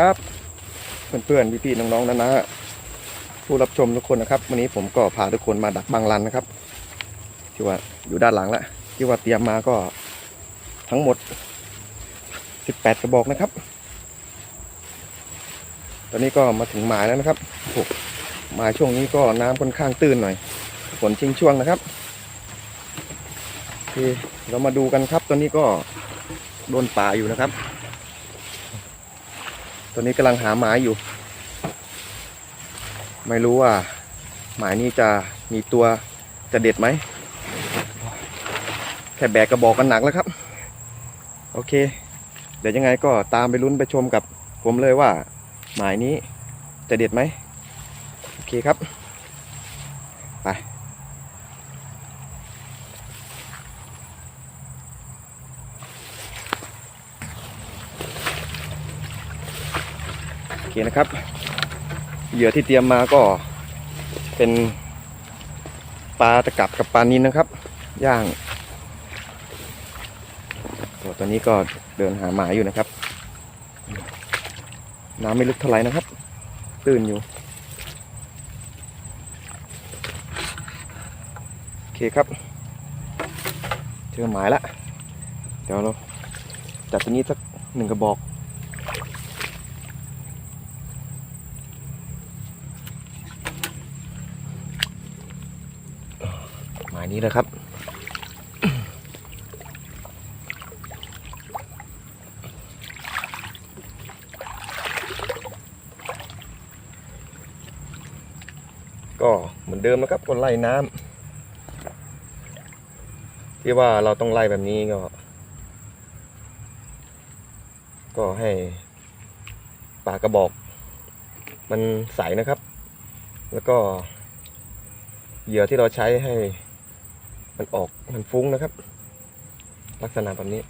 ครับ เพื่อนๆพี่ๆน้องๆนะนะผู้รับชมทุกคนนะครับวันนี้ผมก็พาทุกคนมาดักบางรันนะครับ ที่ว่าอยู่ด้านหลังละที่ว่าเตรียมมาก็ทั้งหมด 18 กระบอกนะครับ ตอนนี้ก็มาถึงหมายแล้วนะครับโอ้หมายช่วงนี้ก็น้ำค่อนข้างตื้นหน่อยฝนชิงช่วงนะครับโอเคเรามาดูกันครับ ตอนนี้ก็โดนป่าอยู่นะครับ ตอนนี้กำลังหาหมายอยู่ ไม่รู้ว่า หมายนี้จะมีตัวจะเด็ดไหม แค่แบกกระบอกกันหนักแล้วครับ โอเค เดี๋ยวยังไงก็ตามไปลุ้นไปชมกับผมเลยว่า หมายนี้จะเด็ดไหม โอเคครับ ไป โอเค นะครับ เหยื่อที่เตรียมมาก็เป็นปลาตะกับกับปลานินนะครับ ย่างตัวตอนนี้ก็เดินหาหมายอยู่นะครับ น้ำไม่ลึกเท่าไหร่นะครับ ตื้นอยู่ โอเคครับ เจอหมายละ เดี๋ยวเราจับตัวนี้สักหนึ่งกระบอก นี้เลยครับ ก็เหมือนเดิมนะครับคนไล่น้ำที่ว่าเราต้องไล่แบบนี้ก็ ก็ให้ปากกระบอก มันใสนะครับ แล้วก็เหยื่อที่เราใช้ให้ มันออกมันฟุ้งนะครับ ลักษณะแบบนี้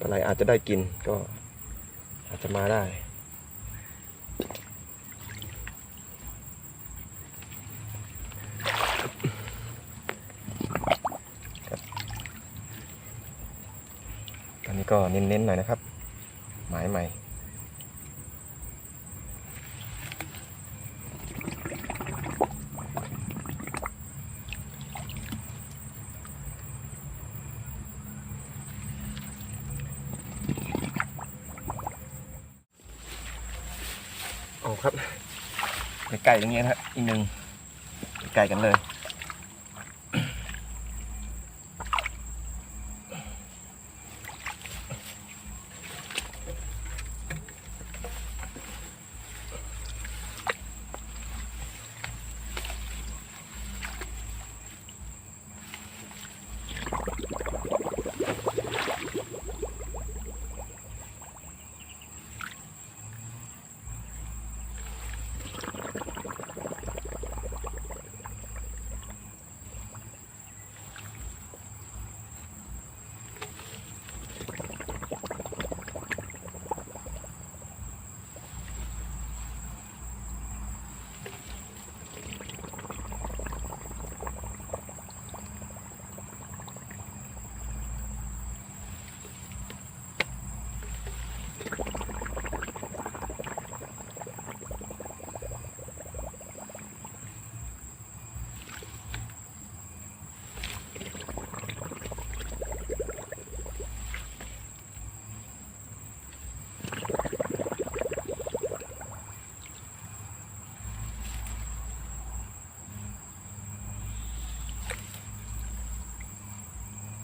อะไรอาจจะได้กินก็อาจจะมาได้ครับอันนี้ก็เน้นๆหน่อยนะครับ หมายใหม่ โอ้ ครับไกล้ๆตรงนี้นะครับอีกหนึ่งไก่กันเลย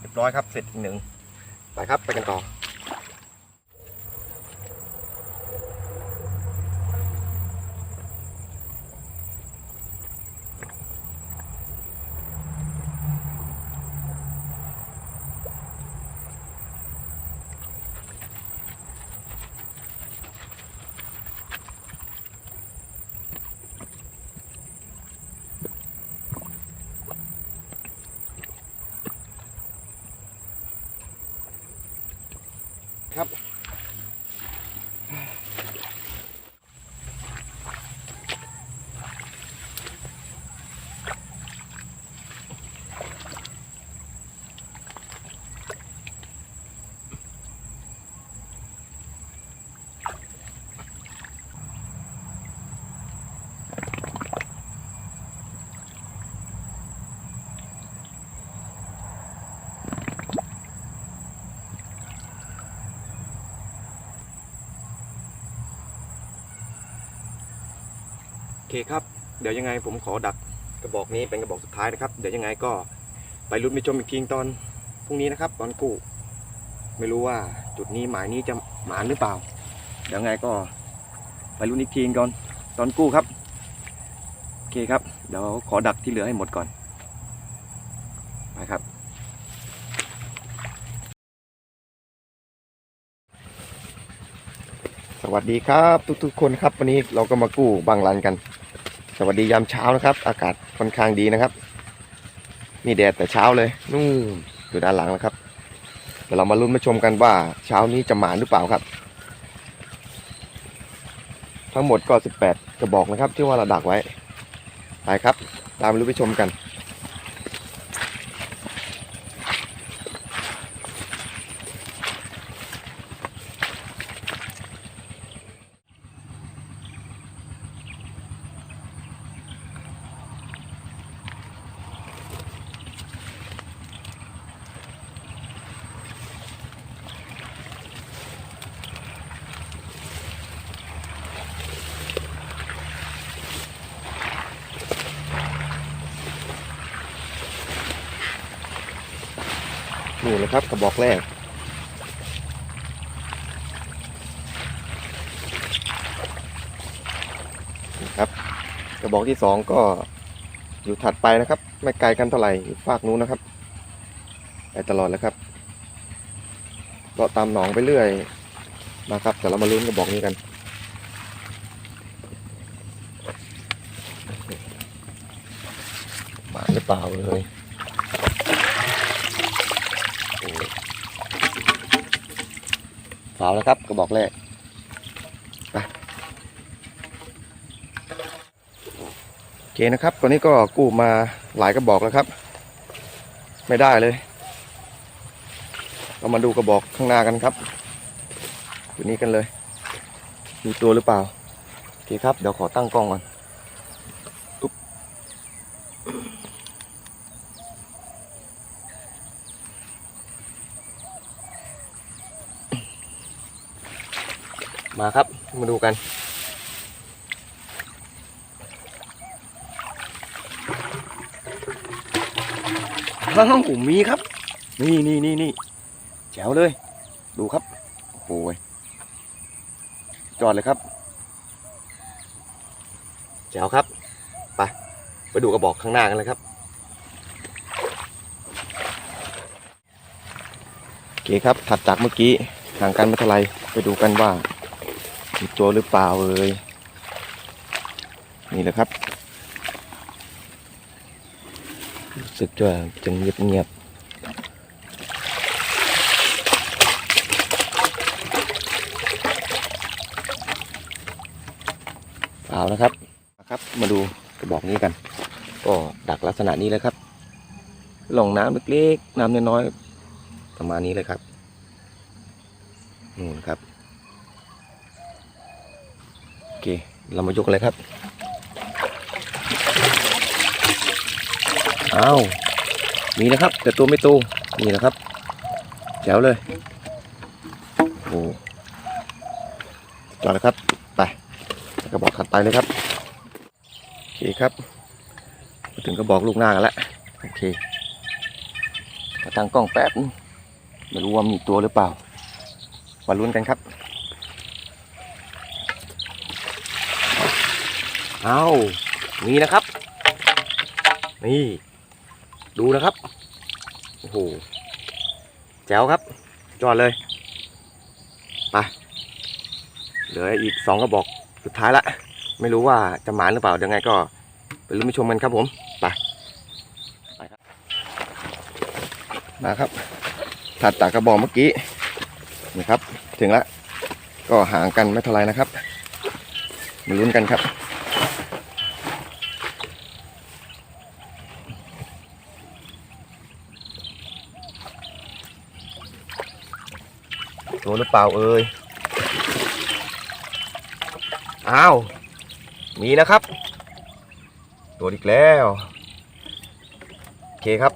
เรียบร้อยครับเสร็จอีกหนึ่งไปครับไปกันต่อ ครับ เคครับ เดี๋ยวยังไงผมขอดักกระบอกนี้เป็นกระบอกสุดท้ายนะครับ เดี๋ยวยังไงก็ไปลุ้นไปชมอีกทีตอนพรุ่งนี้นะครับ ตอนกู้ไม่รู้ว่าจุดนี้หมายนี้จะหมานหรือเปล่า เดี๋ยวไงก็ไปลุ้นอีกทีก่อนตอนกู้ครับโอเคครับ เดี๋ยวขอดักที่เหลือให้หมดก่อนไปครับ ส วัสดีครับทุกๆคนครับวันนี้เราก็มากู้บางรันกัน สวัสดียามเช้านะครับ อากาศค่อนข้างดีนะครับมีแดดแต่เช้าเลยนู่นอยู่ด้านหลังนะครับเดี๋ยวเรามาลุ้นมาชมกันว่าเช้านี้จะหมานหรือเปล่าครับ ทั้งหมดก็ 18 กระบอกนะครับ ที่ว่าเราดักไว้ไปครับ ตามไปลุ้นไปชมกัน นี่นะครับกระบอกแรก นี่ครับ กระบอกที่สองก็อยู่ถัดไปนะครับ ไม่ไกลกันเท่าไหร่อยู่ฝากนู้นนะครับ ไปตลอดเลยครับก็ตามหนองไปเรื่อยนะครับแต่เรามาลุ้นกระบอกนี้กันมาหรือเปล่าเลย ฝาวแล้วครับกระบอกแรกไปโอเคนะครับตอนนี้ก็กู้มาหลายกระบอกแล้วครับ ไม่ได้เลย เรามาดูกระบอกข้างหน้ากันครับอยู่นี้กันเลย มีตัวหรือเปล่าโอเคครับเดี๋ยวขอตั้งกล้องก่อน มาครับ มาดูกันอ้าวมีครับ นี่นี่นี่นี่แจ๋วเลย ดูครับ โอ้ยจอดเลยครับ แจ๋วครับ ไป ไปดูกระบอกข้างหน้ากันเลยครับ โอเคครับ ถัดจากเมื่อกี้ห่างกันไม่เท่าไรไปดูกันว่า มีตัวหรือเปล่าเอ่ยนี่แหละครับ รู้สึกจะจะเงียบเงียบเอาละครับครับ มาดูกระบอกนี้กัน ก็ดักลักษณะนี้เลยครับหล่องน้ำเล็กๆ น้ำน้อยๆประมาณนี้เลยครับนู่นครับโอ เค เรามายกเลยครับ อ้าว มีนะครับ แต่ตัวไม่โตนี่นะครับ แจ๋วเลย โอ้จอดเลยครับ ไปกระบอกขัดไปเลยครับ โอเคครับถึงกระบอกลูกหน้ากันแล้ว โอเคมาตั้งกล้องแป๊บ ไม่รู้ว่ามีตัวหรือเปล่ามาลุ้นกันครับ อ้าวมีนะครับ นี่ ดูนะครับ โอ้โห แจ๋วครับ จอดเลย ไป เหลืออีกสองกระบอกสุดท้ายละ ไม่รู้ว่าจะหมานหรือเปล่าเดี๋ยวไงก็ ไปลุ้นไปชมกันครับผม ไป ไปครับ มาครับ ถัดจากกระบอกเมื่อกี้ นี่ครับ ถึงละ ก็ห่างกันไม่เท่าไรนะครับ มาลุ้นกันครับ ตัวหรือเปล่าเอ่ยอ้าว มีนะครับ ตัวอีกแล้ว โอเคครับ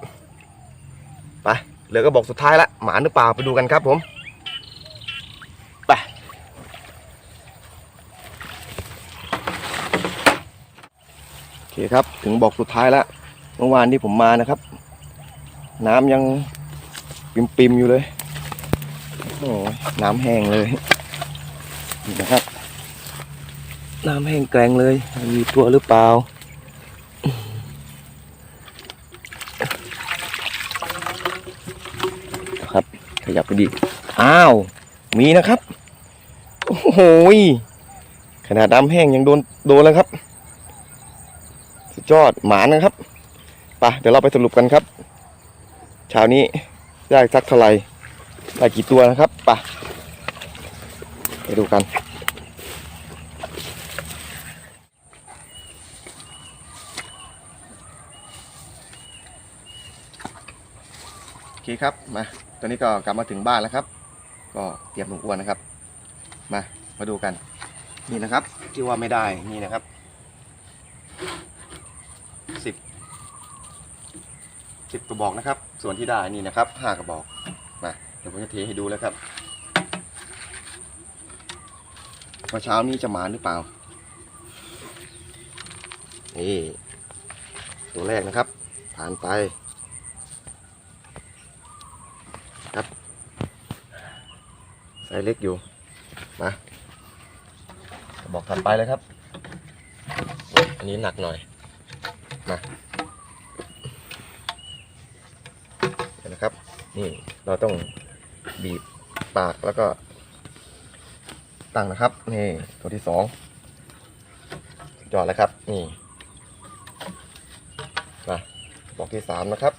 ไปเหลือก็บอกสุดท้ายละ หมาหรือเปล่าไปดูกันครับผมไปเคครับ ถึงบอกสุดท้ายล้วเมื่อวานที่ผมมานะครับ น้ำยังปิมๆอยู่เลย โอ้น้ำแห้งเลยนี่นะครับ น้ำแห้งแกร่งเลย มีตัวหรือเปล่า ครับ ขยับไปดิอ้าว มีนะครับ โอ้โหยขนาดน้ำแห้งยังโดนโดนแล้วครับ สุดยอดหมานะครับไปเดี๋ยวเราไปสรุปกันครับเช้านี้ได้สักเท่าไหร่ ได้กี่ตัวนะครับไปไปดูกัน โอเคครับ มา ตอนนี้ก็กลับมาถึงบ้านแล้วครับ ก็เตรียมถุงอ้วนนะครับ มา มาดูกัน นี่นะครับ ที่ว่าไม่ได้ นี่นะครับ สิบ สิบกระบอกนะครับ ส่วนที่ได้นี่นะครับห้ากระบอก ดี๋ยวผมจะเทให้ดูแล้วครับว่าเช้านี้จะมาหรือเปล่า นี่ ตัวแรกนะครับ ผ่านไปครับไซส์เล็กอยู่ มาบอกถัดไปเลยครับ อันนี้หนักหน่อย มานะครับ นี่เราต้อง บีบปากแล้วก็ตั้งนะครับ นี่ตัวที่สองสุดยอดแล้วครับ นี่มากระบอกที่สามนะครับ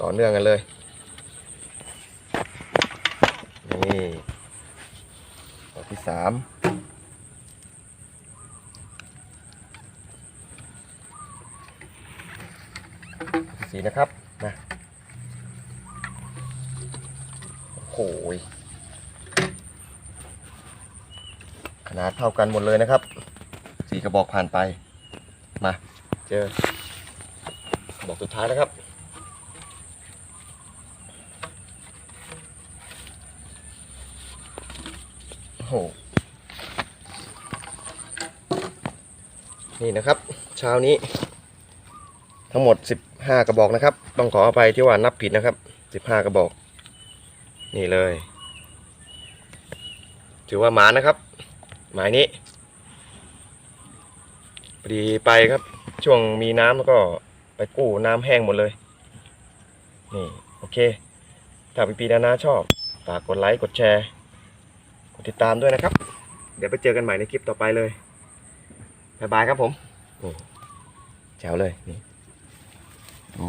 ต่อเนื่องกันเลย นี่ดอกที่สามสี่นะครับนะ โอ้โหยขนาดเท่ากันหมดเลยนะครับสี่กระบอกผ่านไป มา เจอกระบอกสุดท้ายแล้วครับโอ้โหนี่นะครับ เช้านี้ ทั้งหมด 15 กระบอกนะครับ ต้องขออภัยที่ว่านับผิดนะครับ 15 กระบอก นี่เลย ถือว่าหมานะครับ หมายนี้พอดีไปครับ ช่วงมีน้ำแล้วก็ไปกู้น้ำแห้งหมดเลย นี่ โอเค ถ้าพี่ปีนานาชอบ ฝากกดไลค์ กดแชร์ กดติดตามด้วยนะครับ เดี๋ยวไปเจอกันใหม่ในคลิปต่อไปเลยบ๊ายบายครับผมนี่แจ๋วเลย นี่โอ้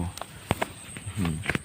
อื้อหือ